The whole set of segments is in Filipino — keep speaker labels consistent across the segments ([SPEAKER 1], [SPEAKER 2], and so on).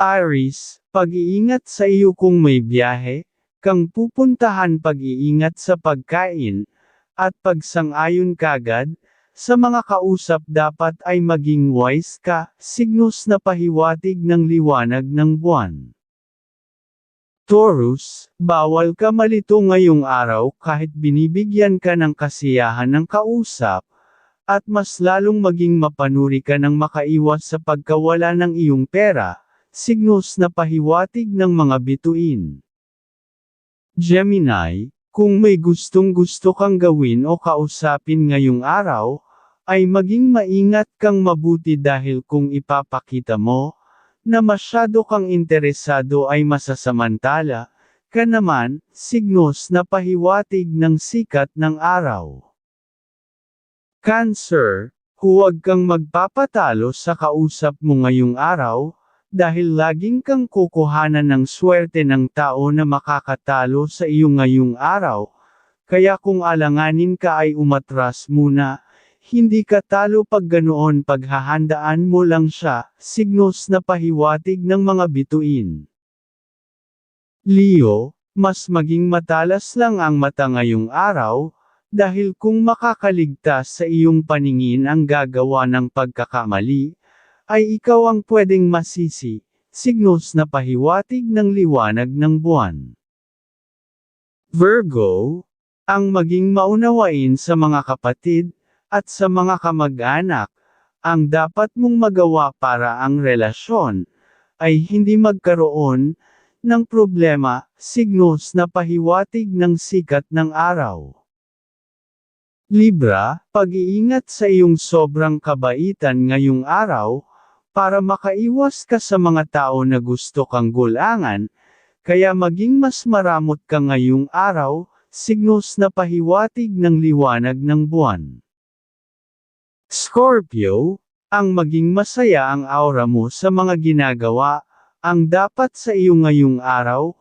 [SPEAKER 1] Aris, pag-iingat sa iyo kung may biyahe, kang pupuntahan pag-iingat sa pagkain, at pagsang-ayon kagad, sa mga kausap dapat ay maging wise ka, signos na pahiwatig ng liwanag ng buwan. Taurus, bawal ka malito ngayong araw kahit binibigyan ka ng kasiyahan ng kausap, at mas lalong maging mapanuri ka ng makaiwas sa pagkawala ng iyong pera, signos na pahiwatig ng mga bituin. Gemini, kung may gustong gusto kang gawin o kausapin ngayong araw, ay maging maingat kang mabuti dahil kung ipapakita mo, na masyado kang interesado ay masasamantala, ka naman, signos na pahiwatig ng sikat ng araw. Cancer, huwag kang magpapatalo sa kausap mo ngayong araw, dahil laging kang kukuhanan ng swerte ng tao na makakatalo sa iyo ngayong araw, kaya kung alanganin ka ay umatras muna, hindi ka talo pag ganoon paghahandaan mo lang siya, signos na pahiwatig ng mga bituin. Leo, mas maging matalas lang ang mata ngayong araw, dahil kung makakaligtas sa iyong paningin ang gagawa ng pagkakamali, ay ikaw ang pwedeng masisi, signos na pahiwatig ng liwanag ng buwan. Virgo, ang maging maunawain sa mga kapatid, at sa mga kamag-anak, ang dapat mong magawa para ang relasyon, ay hindi magkaroon, ng problema, signos na pahiwatig ng sikat ng araw. Libra, pag-iingat sa iyong sobrang kabaitan ngayong araw, para makaiwas ka sa mga tao na gusto kang gulangan, kaya maging mas maramot ka ngayong araw, signos na pahiwatig ng liwanag ng buwan. Scorpio, ang maging masaya ang aura mo sa mga ginagawa, ang dapat sa iyo ngayong araw,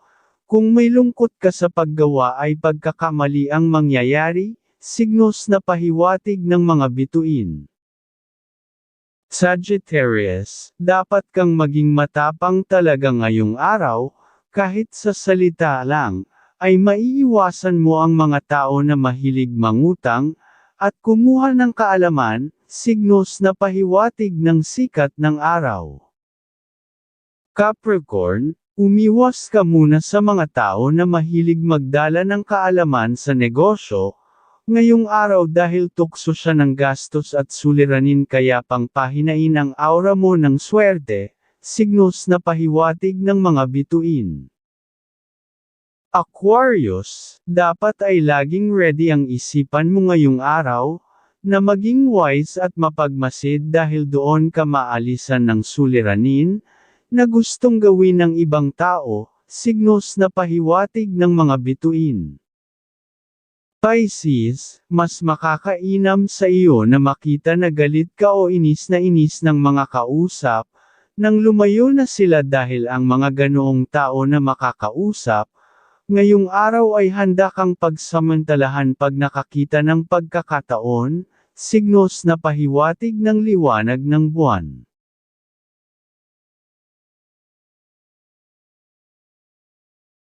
[SPEAKER 1] kung may lungkot ka sa paggawa ay pagkakamali ang mangyayari, signos na pahiwatig ng mga bituin. Sagittarius, dapat kang maging matapang talaga ngayong araw, kahit sa salita lang, ay maiiwasan mo ang mga tao na mahilig mangutang, at kumuha ng kaalaman, signos na pahiwatig ng sikat ng araw. Capricorn, umiwas ka muna sa mga tao na mahilig magdala ng kaalaman sa negosyo, ngayong araw dahil tukso siya ng gastos at suliranin kaya pang pahinain ang aura mo ng swerte, signos na pahiwatig ng mga bituin. Aquarius, dapat ay laging ready ang isipan mo ngayong araw, na maging wise at mapagmasid dahil doon ka maalisan ng suliranin, na gustong gawin ng ibang tao, signos na pahiwatig ng mga bituin. Pisces, mas makakainam sa iyo na makita na galit ka o inis na inis ng mga kausap, nang lumayo na sila dahil ang mga ganoong tao na makakausap, Ngayong araw ay handa kang pagsamantalahan pag nakakita ng pagkakataon, signos na pahiwatig ng liwanag ng buwan.